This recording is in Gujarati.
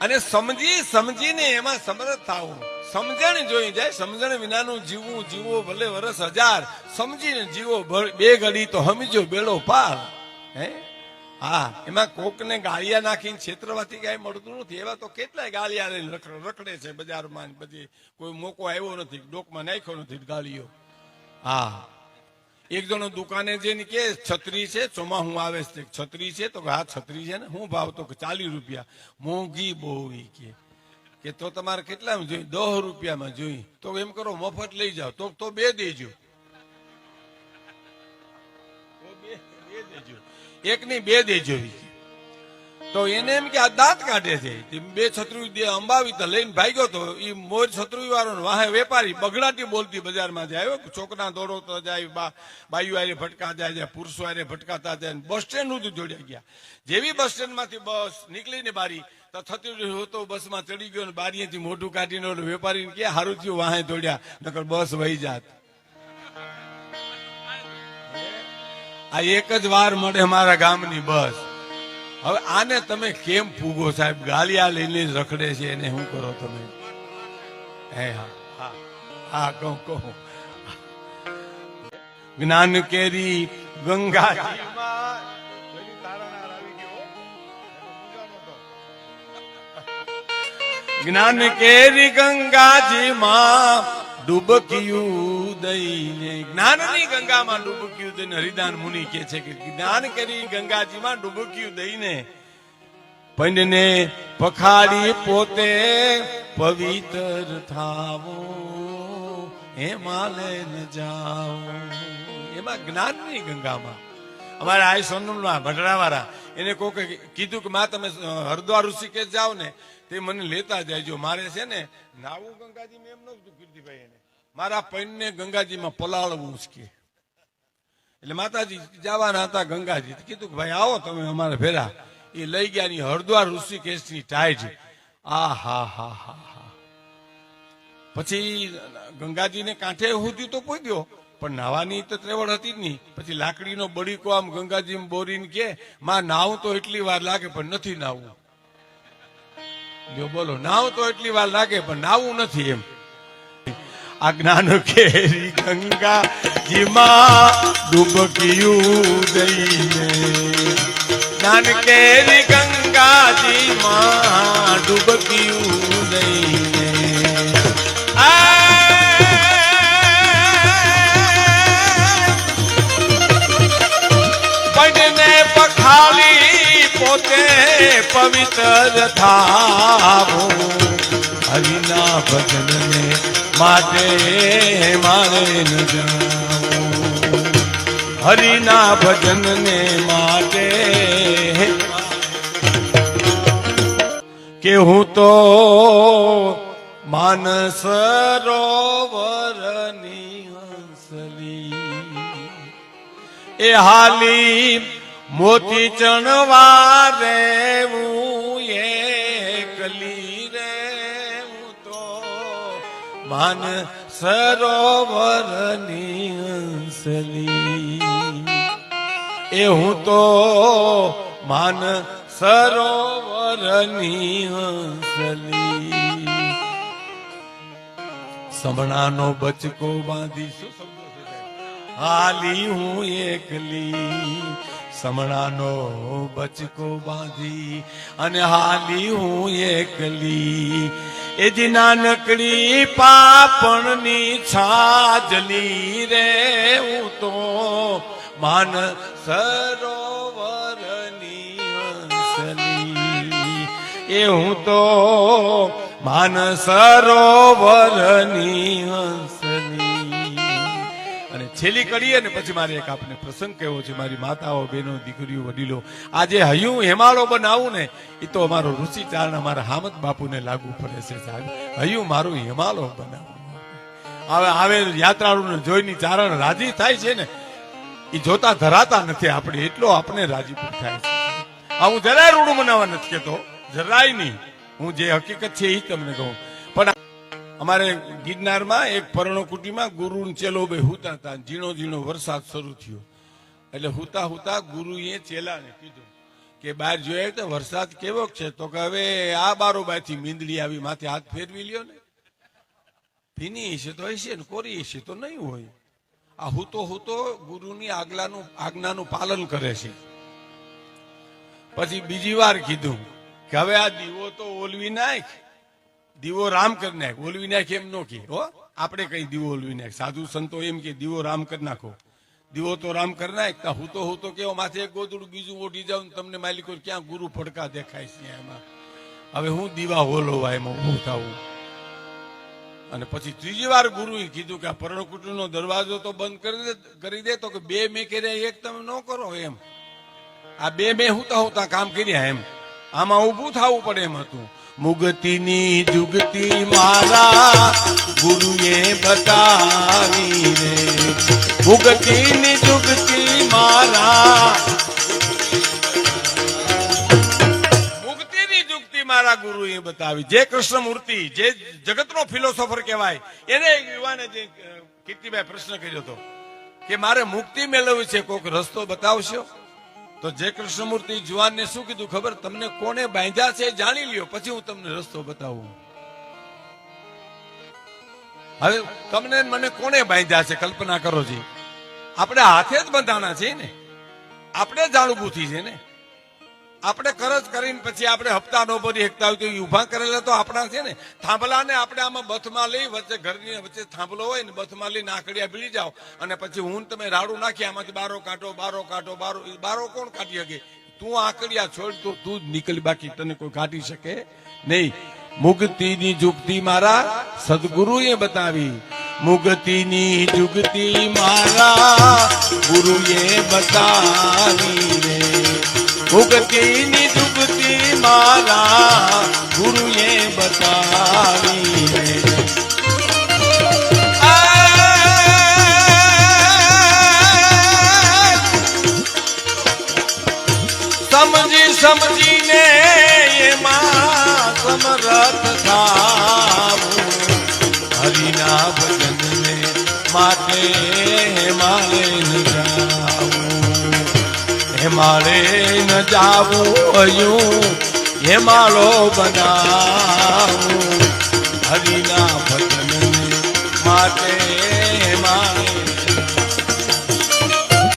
અને સમજી, સમજીને એમાં સમર્થ થવું. સમજણ જોઈ જાય, સમજણ વિનાનું જીવવું, જીવો ભલે વરસ હજાર, સમજીને જીવો બે ઘડી તો સમજો બેડો પાર. હે? હા, એમાં કોકને ગાળિયા નાખીને છેતરવાથી કઈ મળતું નથી. એવા તો કેટલાય ગાળિયા લઈને રખડ- છે બજારમાં બધી કોઈ મોકો આવ્યો નથી, ડોકમાં નાખ્યો નથી ગાળીઓ હા. એક જણો દુકાને જઈને કે, છત્રી છે? ચોમા હું આવે છે છત્રી છે? તો હા, છત્રી છે ને. હું ભાવ તો ચાલીસ રૂપિયા. મોંઘી બહુ કે કે તો તમારે કેટલામાં જોઈ દસ રૂપિયામાં જોઈ તો એમ કરો, મફત લઈ જાઓ. તો તો બે દેજો. એક ની બે દેજો. તો એને એમ કે આ દાંત કાઢે છે. બે છત્રી દે અંબાવી તો લઈને ભાગ્યો તો એ મોર છત્રી વાળો વાહે વેપારી બગડાટી બોલતી બજારમાં જાય. છોકરા દોડતો જાય બાયુ આરે ભટકા જાય જાય પુરુષો આરે ભટકાતા જાય બસ સ્ટેન્ડ સુધી જોડ્યા ગયા. જેવી બસ સ્ટેન્ડમાંથી બસ નીકળીને બારી, તો થતી હતો બસમાં ચડી ગયો બારીએથી મોઢું કાઢીને વેપારીને કે હારું થયું વાહે દોડ્યા, નકર બસ વહી જાત. આ એક જ વાર મળે મારા ગામની બસ. હવે આને તમે કેમ ફૂગો સાહેબ? ગાલિયા લઈને રખડે છે એને શું કરો તમે? હે, હા હા કહું કહું. જ્ઞાન કેરી ગંગા જ્ઞાન કેરી ગંગાજીમાં ડૂબકિયું દઈને. જ્ઞાનની ગંગામાં ડૂબક્યું દઈને. હરિદાન મુનિ કે છે કે જ્ઞાન કરી ગંગાજીમાં ડૂબક્યું દઈને. પંડને પખાડી પોતે પવિત્ર થાવો. એમાં ન જાઓ. એમાં જ્ઞાનની ગંગામાં. અમારા આ સોનમના ભટરાવાળા, એને કોઈ કીધું કે, માં, તમે હરદ્વાર ઋષિકેશ જાઓ ને તે મને લેતા જાયજો. મારે છે ને, નાવું ગંગાજી મેં એમ નતું કીર્તિભાઈ એને. મારા પૈણને ગંગાજીમાં પલાળવું જ કે. એટલે માતાજી જવાના હતા ગંગાજી. કીધું કે ભાઈ, આવો તમે અમારે ભેરા એ લઈ ગયા ની હરદ્વાર ઋષિકેશની ટાઈટ આ હા હા હા હા. પછી ગંગાજીને કાંઠે સુધી તો પહોંચ્યો પણ નાવાની તો ત્રેવડ હતી જ નહીં. પછી લાકડીનો બળીકો આમ ગંગાજી બોરીને કે, માં, નાવું તો એટલી વાર લાગે, પણ નથી નાવું. લ્યો બોલો, નાવ તો એટલી વાર લાગે, પણ નાવું નથી એમ. આ જ્ઞાન કેરી ગંગા જીમાં ડૂબક્યું દઈને. જ્ઞાન કેરી ગંગાજીમાં ડૂબક્યું દઈને. પોતે પવિત્ર થાવો હરિના ભજનને માટે મારે ન જાવું હરિના ભજનને માટે કે હું તો માનસ રોવરની હંસલી. એ હાલી મોતી ચણવા રેવું એકલી રેવું તો માન સરોવરની હંસલી એ હું તો માન સરોવરની હંસલી સમણાનો બચકો બાંધી શું? હાલી હું એકલી, સમણાનો બચકો બાંધી અને હાલી હું એકલી. એ જ નાનકડી પાપણની છાજલી રે હું તો માન સરોવરની હંસલી. એ હું તો માન સરોવરની અને છેલ્લી કરીએ ને પછી મારે એક આપને પ્રસંગ કહેવો છે. મારી માતાઓ, બહેનો, દીકરીઓ, વડીલો, આજે હયું હેમાળો બનાવું ને, એ તો અમારો ઋષિ ચારણ અમારા હામદ બાપુને લાગુ પડે છે સાહેબ. હયું મારું હિમાલય બનાવું. હવે આવે યાત્રાળુને જોઈને ચારણ રાજી થાય છે ને, એ જોતા ધરાતા નથી આપણે. એટલો આપણે રાજીપુર થાય છે. આ હું જરાય રૂડું મનાવવા નથી કહેતો જરાય નહીં. હું જે હકીકત છે એ તમને કહું. અમારે ગિરનારમાં એક પર્ણકુટીમાં ગુરુ ચેલો બે હુતા હતા ઝીણો ઝીણો વરસાદ શરૂ થયો. એટલે હુતા હુતા ગુરુએ ચેલાને કીધું કે બહાર જોયે તો વરસાદ કેવો છે? તો કે, હવે આ બારોબારથી મીંદડી આવી, માથે હાથ ફેરવી લ્યો ને. ભીની હશે તો હશે ને, કોરી હશે તો નહીં હોય. આ હુતો હુતો ગુરુની આગલાનું આજ્ઞાનું પાલન કરે છે. પછી બીજી વાર કીધું કે, હવે આ દીવો તો ઓલવી નાખ દીવો રામ કરી નાખ, ઓલવી નાખ એમ નો કે હો? આપણે કઈ દીવો ઓલવી નાખ? સાધુ સંતો એમ કે, દીવો રામ કરી નાખો. દીવો તો રામ કરી નાખ હું તો હું તો કેવો, માથે એક ગોદડું, બીજું ઓઢી જાઉં તમને માલિકો ક્યાં ગુરુ ફડકા દેખાય છે એમાં? હવે હું દીવા હોલોવા એમાં હું થવું અને પછી ત્રીજી વાર ગુરુએ કીધું કે, આ પર્ણકુટીનો દરવાજો તો બંધ કરી દે કરી દે, તો કે બે મેં કર્યા, એક તમે ન કરો એમ. આ બે મેં તો, હું કામ કર્યા એમ. આમાં ઊભું થવું પડે એમ હતું. મુગતીની જુગતી મારા ગુરુએ બતાવી રે. મુગતીની જુગતી મારા મુક્તિની જુગતી મારા ગુરુએ બતાવી. જે કૃષ્ણ મૂર્તિ જે જગતનો ફિલોસોફર કહેવાય, એને એક યુવાને જે કીર્તિભાઈ પ્રશ્ન કર્યો હતો કે, મારે મુક્તિ મેળવવી છે, કોઈક રસ્તો બતાવશો? તો જે કૃષ્ણમૂર્તિ જુવાનને શું કીધું ખબર? તમને કોને બાંધ્યા છે જાણી લ્યો, પછી હું તમને રસ્તો બતાવું. હવે તમને મને કોને બાંધ્યા છે? કલ્પના કરો જી. આપણે હાથે જ બંધાણા છે ને. આપણે જાણું બુથી છે ને. આપણે કરજ કરીને પછી આપણે હપ્તા નો ભરી શકતા હોય ઊભા કરેલા તો આપણા છે ને. થાંભલાને આપણે આમાં બથમાં લઈ, વચ્ચે ઘરની વચ્ચે થાંભલો હોય ને, બથમાં લઈને આકડિયા ભીડી જાઓ. અને પછી હું તમે રાડું નાખી આમાંથી બારો કાઢો બારો કાઢો બારો બારો કોણ કાઢી શકે? તું આકડિયા છોડ, તો, તું જ નીકળી બાકી, તને કોઈ કાઢી શકે નહીં. મુક્તિની જુગતિ મારા સદગુરુએ બતાવી. મુક્તિની જુગતિ મારા ગુરુએ બતાવી રે. મુક્તિની જુગતિ મારા ગુરુએ બતાવી સમજી સમજીને એમાં સમરથ થાવું. હરિના ભજનને માટે મારે ન હેમાળે ન જાવું અયું હેમાળો બનાવું. હરિના ભજન માટે